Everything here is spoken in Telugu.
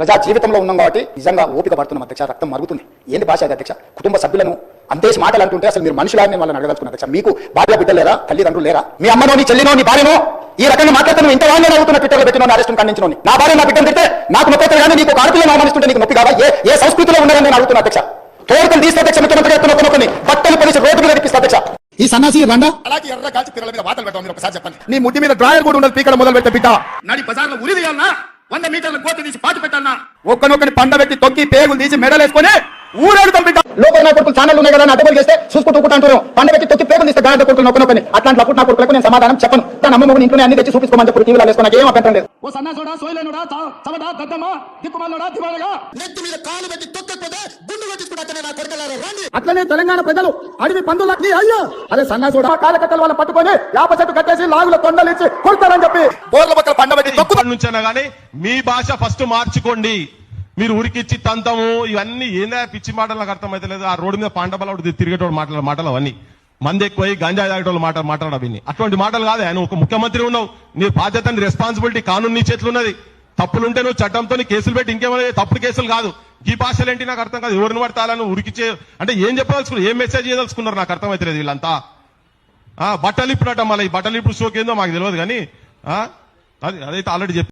ప్రజా జీవితంలో ఉన్నాం కాబట్టి నిజంగా ఓపిక పడుతున్నాం అధ్యక్ష రక్తం మరుగుతుంది. ఏంది భాష అది అధ్యక్ష? కుటుంబ సభ్యులను అంతేసి మాటలు అంటుంటే అసలు మీరు మనుషులా అని నేను వాళ్ళని అడగదలుచుకున్నా అధ్యక్ష. మీకు భార్య బిడ్డలు లేరా? తల్లిదండ్రులు లేరా? మీ అమ్మనో నీ చెల్లినో నీ భార్యనో? ఈ రకంగా మాట్లాడుతూ నువ్వు ఇంత వాడిని అడుగుతున్న ట్విట్టర్లో పెట్టిన అరెస్ట్ ఖండించిన నా భార్య నా బిడ్డను తిడితే నాకు నొప్పి కానీ నీకు ఒక ఆడపిల్లని అవమానిస్తుంటే నీకు నొప్పి కాదా ఏ ఏ సంస్కృతిలో ఉన్నారని నేను అడుగుతున్నా అధ్యక్ష. తోడుకొని తీస్తే అధ్యక్ష ముఖ్యమంత్రి చెప్తున్న ఒకరిని బట్టలు పొలిసి రోడ్డు మీద తెప్పిస్తా అధ్యక్ష. ఈ సన్నాసి రండా అలాగే ఎర్ర కాల్చి పిల్లల మీద వాతలు పెట్టాం మీరు ఒకసారి చెప్పండి. నీ ముడ్డి మీద డ్రాయర్ కూడా ఉండదు పీకడ మొదలు పెట్టే బిడ్డ. నడి బజార్లో ఉరి తీయాలనా వంద మీటర్ల కోత తీసి పాతి పెట్టాలనా ఒక్కనొక్కని పండ పెట్టి తొక్కి పేగులు తీసి మెడలేసుకొని ఊరేడుతాం బిడ్డ లోపల నా కొడుకులు ఛానల్ ఉన్నాయి కదా నా అడ్డగోలు చేస్తే చూసుకుంటూ అంటారు. పండ పెట్టి తొక్కి పేగులు తీస్తే గాడి కొడుకులు నొక్కనొక్కని అట్లాంటి అప్పుడు నా కొడుకులకు నేను సమాధానం చెప్పను. తన అమ్మ మొగుడు ఇంట్లోనే అన్ని తెచ్చి చూపించుకోమని చెప్పి టీవీలో వేసుకున్నా ఏం అభ్యంతరం లేదు. ఓ సన్నాసోడా సోయలేనుడా చవడా దద్దమ్మా దిక్కుమాలోడా దివాలగా. నెత్తి మీద కాలు పెట్టి తొక్కకపోతే అట్లనే తెలంగాణ ప్రజలు అడవి పందులకి అయ్యో! అదే సన్నాసోడా కాలకట్టల వాళ్ళని పట్టుకొని యాప చెట్టు కట్టేసి లాగుల తొండలు ఇచ్చి కొడతారని చెప్పి బోర్ల పక్కల పండబెట్టి తొక్కు నుంచైనా కానీ మీ భాష ఫస్ట్ మార్చుకోండి. మీరు ఉరికిచ్చి తంతము ఇవన్నీ ఏందా పిచ్చి మాటలు నాకు అర్థమైతే లేదు. ఆ రోడ్డు మీద పాండబలవుడు తిరిగేటోడు మాటల మాటలు అవన్నీ. మంది ఎక్కువై గంజా తాగేటోళ్ళు మాట మాట్లాడు అవన్నీ. అటువంటి మాటలు కాదు. ఆయన ఒక ముఖ్యమంత్రి ఉన్నావు. నీ బాధ్యత రెస్పాన్సిబిలిటీ కానూన్ నీ చేతులు ఉన్నది. తప్పులుంటే నువ్వు చట్టంతో కేసులు పెట్టి ఇంకేమైనా తప్పుడు కేసులు కాదు. ఈ భాషలు ఏంటి నాకు అర్థం కాదు. ఎవరిని పడతాలను ఉరికిచే అంటే ఏం చెప్పదలుచుకున్నారు? ఏం మెసేజ్ చేయదలుచుకున్నారు? నాకు అర్థమైతే లేదు వీళ్ళంతా. ఆ, బట్టలు ఇప్పుడట మళ్ళీ. ఈ బట్టలు ఇప్పుడు షోక్ మాకు తెలియదు కానీ ఆ, అది అదైతే ఆల్రెడీ చెప్పి